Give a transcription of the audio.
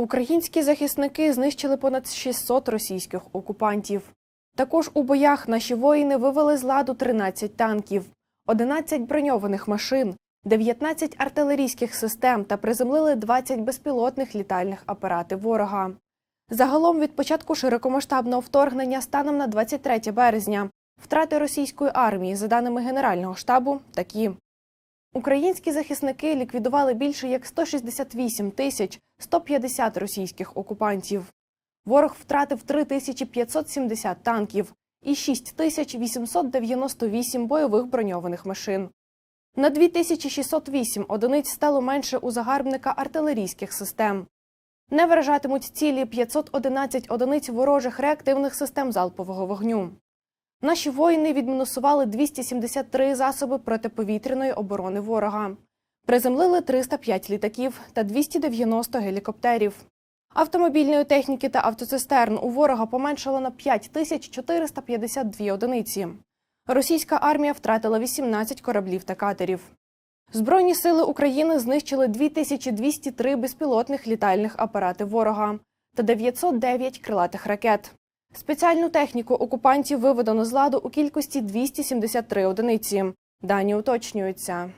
Українські захисники знищили понад 600 російських окупантів. Також у боях наші воїни вивели з ладу 13 танків, 11 броньованих машин, 19 артилерійських систем та приземлили 20 безпілотних літальних апаратів ворога. Загалом від початку широкомасштабного вторгнення станом на 23 березня втрати російської армії, за даними Генерального штабу, такі. Українські захисники ліквідували більше як 168 тисяч 150 російських окупантів. Ворог втратив 3570 танків і 6898 бойових броньованих машин. На 2608 одиниць стало менше у загарбника артилерійських систем. Не вражатимуть цілі 511 одиниць ворожих реактивних систем залпового вогню. Наші воїни відмінусували 273 засоби протиповітряної оборони ворога. Приземлили 305 літаків та 290 гелікоптерів. Автомобільної техніки та автоцистерн у ворога поменшало на 5452 одиниці. Російська армія втратила 18 кораблів та катерів. Збройні сили України знищили 2203 безпілотних літальних апарати ворога та 909 крилатих ракет. Спеціальну техніку окупантів виведено з ладу у кількості 273 одиниці. Дані уточнюються.